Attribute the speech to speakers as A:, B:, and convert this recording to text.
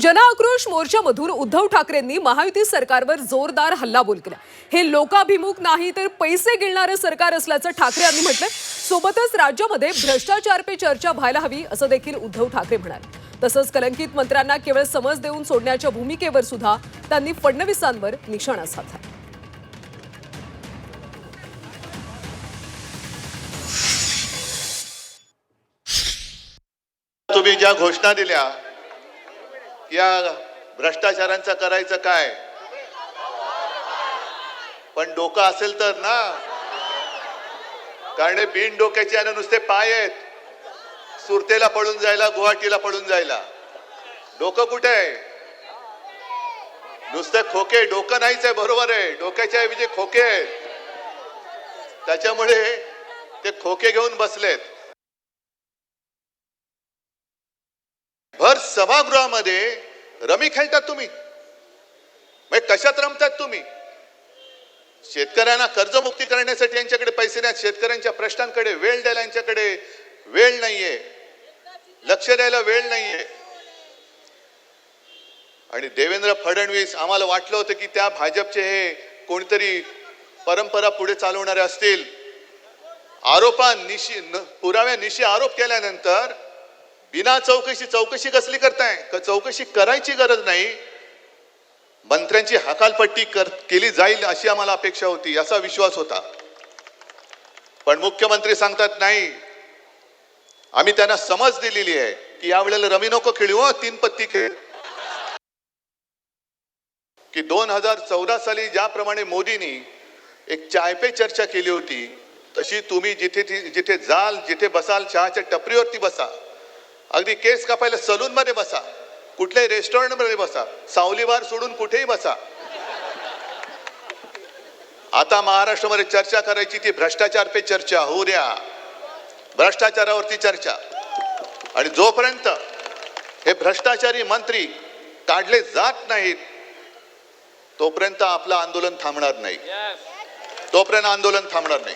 A: जनआक्रोश मोर्चामधून उद्धव ठाकरेंनी महायुती सरकारवर जोरदार हल्लाबोल केला. हे लोकाभिमुख नाही तर पैसे गिळणारं सरकार असल्याचं ठाकरे यांनी म्हटलंय. सोबतच राज्यामध्ये भ्रष्टाचार पे चर्चा व्हायला हवी असं देखील उद्धव ठाकरे म्हणाले. तसंच कलंकित मंत्र्यांना केवळ समज देऊन सोडण्याच्या भूमिकेवर सुद्धा त्यांनी फडणवीसांवर निशाणा साधला.
B: तुम्ही ज्या घोषणा दिल्या या भ्रष्टाचारांचं करायचं काय? पण डोकं असेल तर ना. कारण बिन डोक्याचे आणि नुसते पाय आहेत. सुरतेला पळून जायला गुवाहाटीला पळून जायला. डोकं कुठे आहे? नुसते खोके डोकं नाहीच आहे बरोबर आहे. डोक्याच्या ऐवजी खोके आहेत. त्याच्यामुळे ते खोके घेऊन बसलेत. भर सभागृहामध्ये रमी खेळतात तुम्ही. म्हणजे कशात रमतात तुम्ही? शेतकऱ्यांना कर्जमुक्ती करण्यासाठी यांच्याकडे पैसे नाहीत. शेतकऱ्यांच्या प्रश्नांकडे वेळ द्यायला यांच्याकडे वेळ नाहीये. लक्ष द्यायला वेळ नाहीये. आणि देवेंद्र फडणवीस आम्हाला वाटलं होतं की त्या भाजपचे हे कोणतरी परंपरा पुढे चालवणारे असतील. आरोपा निशी पुराव्या निशी आरोप केल्यानंतर बिना चौकशी चौकशी कसली करताय? का चौकशी करायची गरज नाही. मंत्र्यांची हकालपट्टी कर केली जाईल अशी आम्हाला अपेक्षा होती असा विश्वास होता. पण मुख्यमंत्री सांगतात नाही आम्ही त्यांना समज दिलेली आहे की यावेळेला रमी नको खेळू तीन पत्ती खेळ. की दोन हजार चौदा साली ज्याप्रमाणे मोदींनी एक चाय पे चर्चा केली होती तशी तुम्ही जिथे जिथे जाल जिथे बसाल चहाच्या टपरीवरती बसा. अगदी केस कापायला सलून मध्ये बसा. कुठल्याही रेस्टॉरंटमध्ये बसा. सावली बार सोडून कुठेही बसा. आता महाराष्ट्रामध्ये चर्चा करायची ती भ्रष्टाचार पे चर्चा. होऊ द्या. भ्रष्टाचारावरती चर्चा. आणि जोपर्यंत हे भ्रष्टाचारी मंत्री काढले जात नाहीत तोपर्यंत आपलं आंदोलन थांबणार नाही. तोपर्यंत आंदोलन थांबणार नाही.